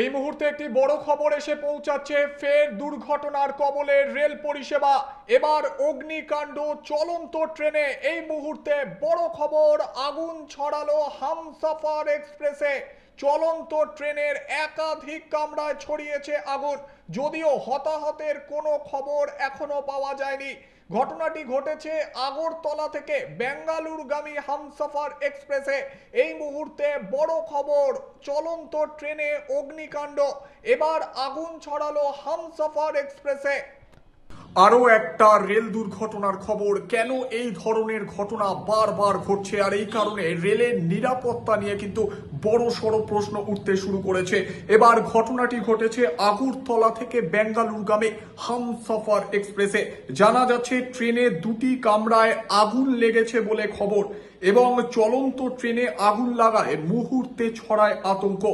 এই মুহূর্তে একটি বড় খবর এসে পৌঁছাচ্ছে, ফের দুর্ঘটনার কবলে রেল পরিষেবা। এবার অগ্নিকাণ্ড চলন্ত ট্রেনে। এই মুহূর্তে বড় খবর, আগুন ছড়ালো হামসাফার এক্সপ্রেসে। চলন্ত ট্রেনের একাধিক কামরায় ছড়িয়েছে আগুন। যদিও হতাহতের কোনো খবর এখনও পাওয়া যায়নি। ঘটনাটি ঘটেছে আগরতলা থেকে ব্যাঙ্গালুরগামী হামসফার এক্সপ্রেসে। এই মুহূর্তে বড় খবর, চলন্ত ট্রেনে অগ্নিকাণ্ড। এবার আগুন ছড়ালো হামসফার এক্সপ্রেসে। আরও একটা রেল দুর্ঘটনার খবর। কেন এই ধরনের ঘটনা বারবার ঘটছে? আর এই কারণে রেলের নিরাপত্তা নিয়ে কিন্তু বড় সড়ো প্রশ্ন উঠতে শুরু করেছে। এবার ঘটনাটি ঘটেছে আগরতলা থেকে বেঙ্গালুরগামী হামসফার এক্সপ্রেসে। জানা যাচ্ছে, ট্রেনে দুটি কামরায় আগুন লেগেছে বলে খবর এবং চলন্ত ট্রেনে আগুন লাগায় মুহূর্তে ছড়ায় আতঙ্ক।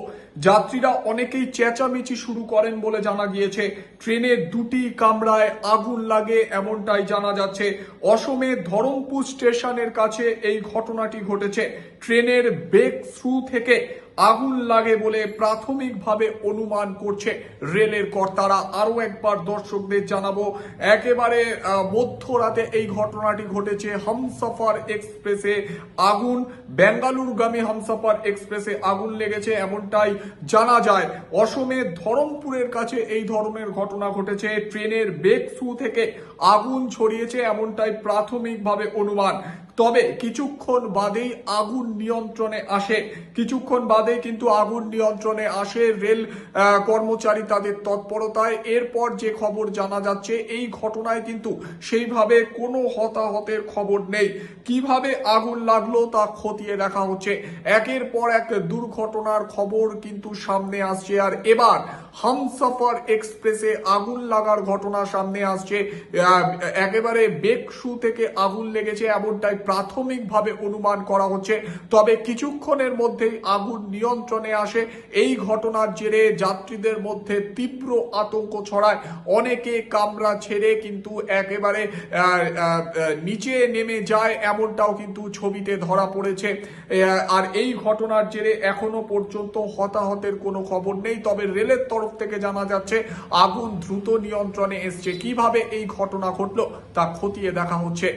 যাত্রীরা অনেকেই চেঁচামেচি শুরু করেন বলে জানা গিয়েছে। ট্রেনের দুটি কামরায় আগুন লাগে এমনটাই জানা যাচ্ছে। অসমে ধরমপুর স্টেশনের কাছে এই ঘটনাটি ঘটেছে। ট্রেনের বেগ থ্রু থেকে আগুন লাগে বলে প্রাথমিকভাবে অনুমান করছে রেলের কর্তারা। আরও একবার দর্শকদের জানাব, একেবারে মধ্যরাতে এই ঘটনাটি ঘটেছে হামসফার এক্সপ্রেসে আগুন, বেঙ্গালুরগামী হামসফার এক্সপ্রেসে আগুন লেগেছে এমনটাই জানা যায়। অসমে ধরমপুরের কাছে এই ধরনের ঘটনা ঘটেছে। ট্রেনের বেগ থেকে আগুন ছড়িয়েছে এমনটাই প্রাথমিকভাবে অনুমান। তবে কিছুক্ষণ বাদেই আগুন নিয়ন্ত্রণে আসে। কিছুক্ষণ বাদেই কিন্তু আগুন নিয়ন্ত্রণে আসে রেল কর্মচারী তাদের তৎপরতায়। এরপর যে খবর জানা যাচ্ছে, এই ঘটনায় কিন্তু সেইভাবে কোনো হতাহতের খবর নেই। কীভাবে আগুন লাগল তা খতিয়ে দেখা হচ্ছে। একের পর এক দুর্ঘটনার খবর কিন্তু সামনে আসছে। আর এবার হামসফার এক্সপ্রেসে আগুন লাগার ঘটনা সামনে আসছে। একেবারে বেকসু থেকে আগুন লেগেছে, এমনটাই প্রাথমিকভাবে অনুমান করা হচ্ছে। তবে কিছুক্ষণের মধ্যেই আগুন নিয়ন্ত্রণে আসে। এই ঘটনার জেরে যাত্রীদের মধ্যে তীব্র আতঙ্ক ছড়ায়। অনেকে কামরা ছেড়ে কিন্তু একেবারে নিচে নেমে যায় এমনটাও কিন্তু ছবিতে ধরা পড়েছে। আর এই ঘটনার জেরে এখনও পর্যন্ত হতাহতের কোনো খবর নেই। তবে রেলের তরফ থেকে জানা যাচ্ছে, আগুন দ্রুত নিয়ন্ত্রণে এসছে। কীভাবে এই ঘটনা ঘটলো তা খতিয়ে দেখা হচ্ছে।